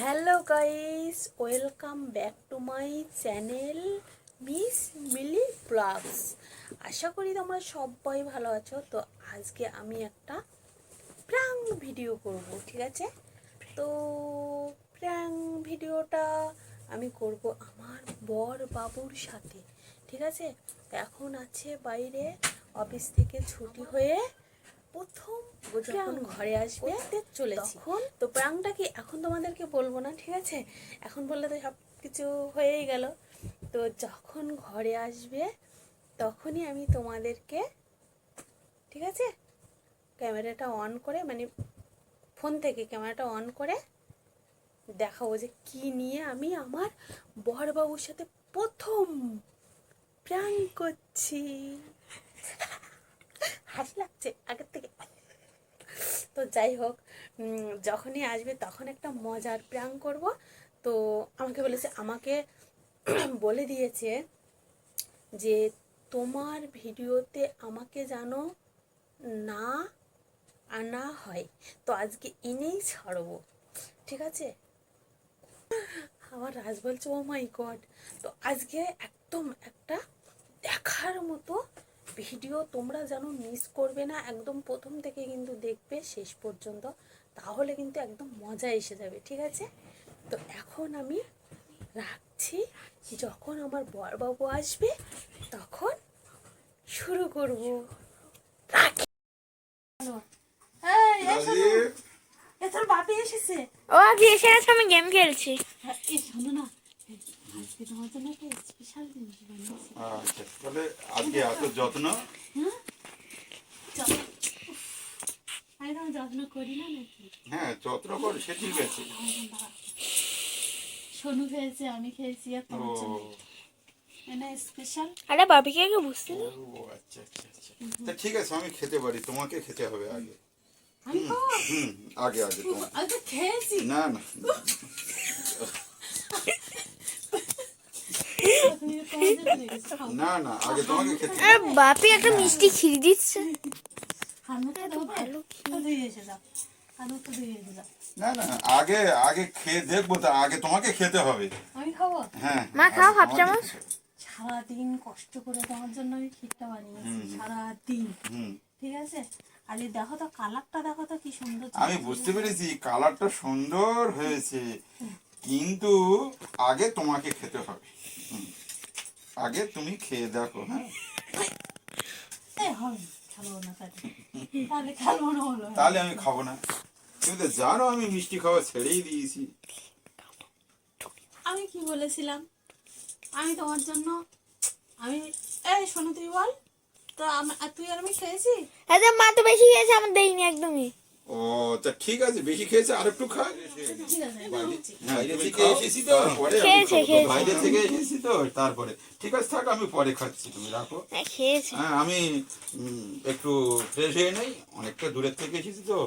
Hello guys welcome back to my channel miss Mili vlogs আশা করি তোমরা সবাই ভালো আছো। তো আজকে আমি একটা প্র্যাঙ্ক ভিডিও করব, ঠিক আছে? তো প্র্যাঙ্ক ভিডিওটা আমি করব আমার বর বাবুর সাথে, ঠিক আছে? এখন আছে বাইরে, অফিস থেকে ছুটি হয়ে প্রথম যখন ঘরে আসবে চলেছি। তখন? তো প্রাংটা কি এখন তোমাদেরকে বলব না ঠিক আছে? এখন বললে তো সব কিছু হয়েই গেল। তো যখন ঘরে আসবে তখনই আমি তোমাদেরকে ঠিক আছে? ক্যামেরাটা অন করে মানে ফোন থেকে ক্যামেরাটা অন করে দেখাবো যে কি নিয়ে আমি আমার বরবাবুর সাথে প্রথম প্র্যাঙ্ক করছি। হাসি লাগছে আগের থেকে। তো যাই হোক যখনই আসবে তখন একটা মজার প্র্যাঙ্ক করব। তো আমাকে বলেছে, আমাকে বলে দিয়েছে যে, তোমার ভিডিওতে আমাকে যেন না আনা হয়, তো আজকে এনেই ছাড়বো। ঠিক আছে? আমার রাজ বলছে ও মাই গড তো আজকে একদম একটা দেখার মতো ভিডিও তোমরা যেন মিস করবে না একদম প্রথম থেকে কিন্তু দেখবে শেষ পর্যন্ত তাহলে কিন্তু একদম মজা এসে যাবে ঠিক আছে? তো এখন আমি রাখছি যখন আমার বরবাবু আসবে তখন শুরু করব। রাখি। এ তোর বাপি এসেছে? ও আগে এসে গেছে আমি গেম খেলছি। হ্যাঁ, শোনো না আচ্ছা যত্ন করি না হ্যাঁ যত্ন সে ঠিক আছে সোনু আমি খেয়েছি মানে স্পেশাল আরে বুঝতে আচ্ছা আচ্ছা আচ্ছা তা ঠিক আছে আমি খেতে পারি তোমাকে খেতে হবে আগে হুম আগে আগে তোমার খেয়েছি না না তুমি তোমার জন্য রেখেছি, খাও। না না আগে তোমাকে খেতে আরে বাপি একটা মিষ্টি খিরি দিচ্ছে। না না আগে আগে খেয়ে দেখব তা আগে তোমাকে খেতে হবে। আমি খাব? হ্যাঁ মা খাও হাফ চামচ। সারাদিন কষ্ট করে তোমার জন্য আমি ক্ষীরটা বানিয়েছি। সারাদিন। হুম। ঠিক আছে? আর এই দেখো তো কালারটা দেখো তো কি সুন্দর আমি বুঝতে পেরেছি কালারটা সুন্দর হয়েছে। কিন্তু আগে তোমাকে খেতে হবে। আগে তুমি খেয়ে দেখো হ্যাঁ? এই হবে না, খেলব না তাহলে আমি খাব না। তুমি তো জানো আমি মিষ্টি খাওয়া ছেড়েই দিয়েছি। আমি কি বলেছিলাম? আমি তোমার জন্য আমি এই শোনো তুই বল। তো তুই আর আমি খেয়েছি? আরে মা তো বেশি গেছে আমার দেয়নি একদমই। ও তা ঠিক আছে বেশি খেয়েছে আর একটু খা। ঠিক আছে আমি বাইরে থেকে এসেছি তো। বাইরে থেকে এসেছি তো তারপরে। ঠিক আছে থাক আমি পরে খাচ্ছি তুমি রাখো। হ্যাঁ হ্যাঁ আমি একটু ফ্রেশ হয়ে নেই অনেকটা দূরের থেকে এসেছি তো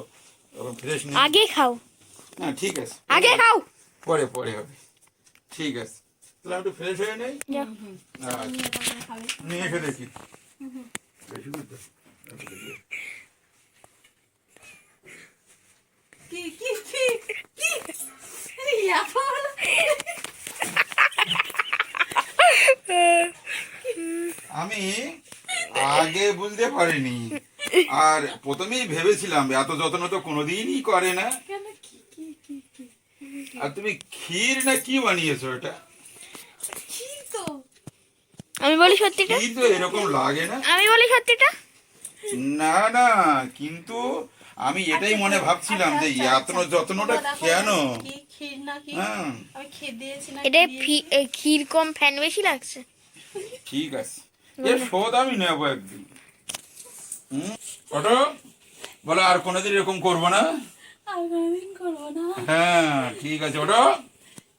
এখন ফ্রেশ নেই। আগে খাও। হ্যাঁ ঠিক আছে। আগে খাও। পরে পরে হবে। ঠিক আছে। তাহলে একটু ফ্রেশ হয়ে নেই? আচ্ছা। নিয়ে এসে দেখি। বেশি বুঝতে কি কি কি কি আরে এত ভালো। আমি আগে বুঝতে পারিনি। আর প্রথমেই ভেবেছিলাম এত যত্ন তো কোনোদিনই করে না। আর তুমি ক্ষীর না কি বানিয়েছো এটা? আমি বলি সত্যিটা? ক্ষীর তো এরকম লাগে না। আমি বলি সত্যিটা? না না কিন্তু আমি এটাই মনে ভাবছিলাম যে আচ্ছা, এত যত্নটা কেন? না হ্যাঁ। না এটা ফি- ক্ষীর কম ফ্যান বেশি লাগছে। ঠিক আছে। এর শোধ আমি নেব একদিন। অটো বলো আর কোনোদিন এরকম করব না? করব হ্যাঁ ঠিক আছে ওটো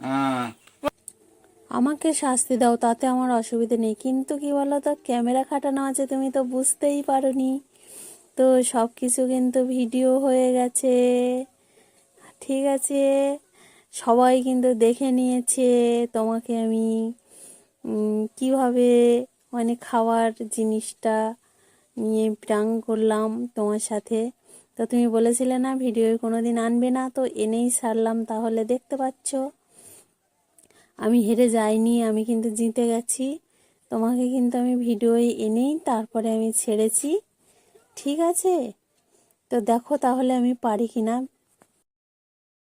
হ্যাঁ। আমাকে শাস্তি দাও তাতে আমার অসুবিধা নেই। কিন্তু কি বলো তো ক্যামেরা খাটানো আছে তুমি তো বুঝতেই পারোনি। তো সব কিছু কিন্তু ভিডিও হয়ে গেছে। ঠিক আছে? সবাই কিন্তু দেখে নিয়েছে তোমাকে আমি কীভাবে মানে খাওয়ার জিনিসটা নিয়ে প্রাং করলাম তোমার সাথে। তো তুমি বলেছিলে না ভিডিও কোনো দিন আনবে না, তো এনেই সারলাম, তাহলে দেখতে পাচ্ছ। আমি হেরে যাইনি, আমি কিন্তু জিতে গেছি। তোমাকে কিন্তু আমি ভিডিওয় এনেই, তারপরে আমি ছেড়েছি। ঠিক আছে? তো দেখো তাহলে আমি পারি কিনা।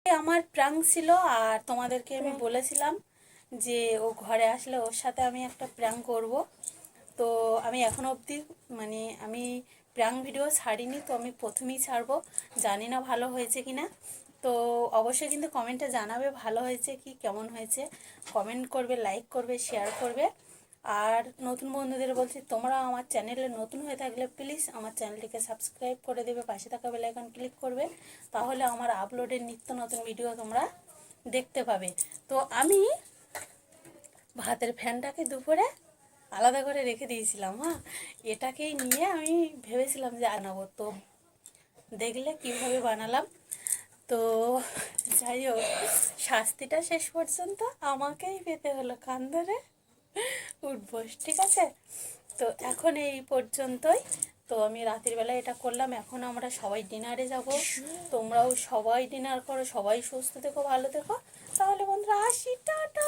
আমার প্রাং ছিল আর তোমাদেরকে আমি বলেছিলাম যে ও ঘরে আসলে ওর সাথে আমি একটা প্র্যাং করব। তো আমি এখনও অবধি মানে আমি প্র্যাং ভিডিও ছাড়িনি, তো আমি প্রথমেই ছাড়বো। জানি না ভালো হয়েছে কি না তো অবশ্যই কিন্তু কমেন্টে জানাবে ভালো হয়েছে কি, কেমন হয়েছে। কমেন্ট করবে লাইক করবে শেয়ার করবে। আর নতুন বন্ধুদের বলছি, তোমরা আমার চ্যানেলে নতুন হয়ে থাকলে প্লিজ আমার চ্যানেলটিকে সাবস্ক্রাইব করে দেবে, পাশে থাকা বেলাইকন ক্লিক করবে, তাহলে আমার আপলোডের নিত্য নতুন ভিডিও তোমরা দেখতে পাবে। তো আমি ভাতের ফ্যানটাকে দুপুরে আলাদা করে রেখে দিয়েছিলাম হ্যাঁ? এটাকেই নিয়ে আমি ভেবেছিলাম যে আনাবো। তো দেখলে কীভাবে বানালাম। তো যাই হোক, শাস্তিটা শেষ পর্যন্ত আমাকেই পেতে হলো কান ধরে উঠবস, ঠিক আছে? তো এখন এই পর্যন্তই। তো আমি রাতের বেলা এটা করলাম, এখন আমরা সবাই ডিনারে যাব। তোমরাও সবাই ডিনার করো, সবাই সুস্থ দেখো ভালো দেখো তাহলে বন্ধুরা, আসি, টাটা!